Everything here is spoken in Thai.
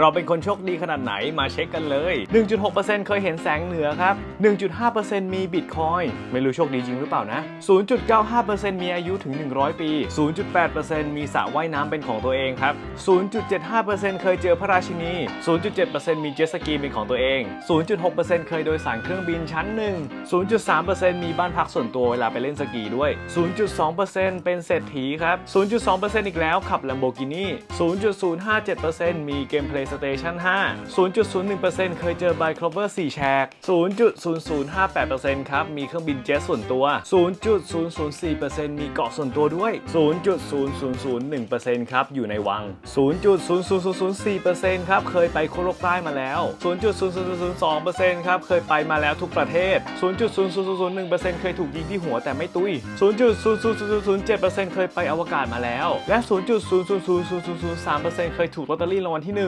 เราเป็นคนโชคดีขนาดไหนมาเช็คกันเลย 1.6%เคยเห็นแสงเหนือครับ 1.5%มีบิตคอยไม่รู้โชคดีจริงหรือเปล่านะ 0.95%มีอายุถึง 100 ปี 0.8%มีสระว่ายน้ำเป็นของตัวเองครับ 0.75%เคยเจอพระราชินี 0.7%มีเจ็ตสกีเป็นของตัวเอง 0.6%เคยโดยสารเครื่องบินชั้นหนึ่ง0.3%มีบ้านพักส่วนตัวเวลาไปเล่นสกีด้วย 0.2%เป็นเศรษฐีครับ 0.2%อีกแล้วขับ Lamborghini 0.057%มีเกมเพล PlayStation 5 0.01%เคยเจอ By Clover 4แชก0.0058%ครับ มีเครื่องบินเจ็ตส่วนตัว 0.004%มีเกาะส่วนตัวด้วย 0.0001%ครับ อยู่ในวัง 0.00004%ครับ เคยไปขั้วโลกใต้มาแล้ว 0.0002%ครับ เคยไปมาแล้วทุกประเทศ 0.0001%เคยถูกยิงที่หัวแต่ไม่ตุย 0.00007%เคยไปอวกาศมาแล้ว และ0.00003%เคยถูกลอตเตอรี่รางวัลที่ 1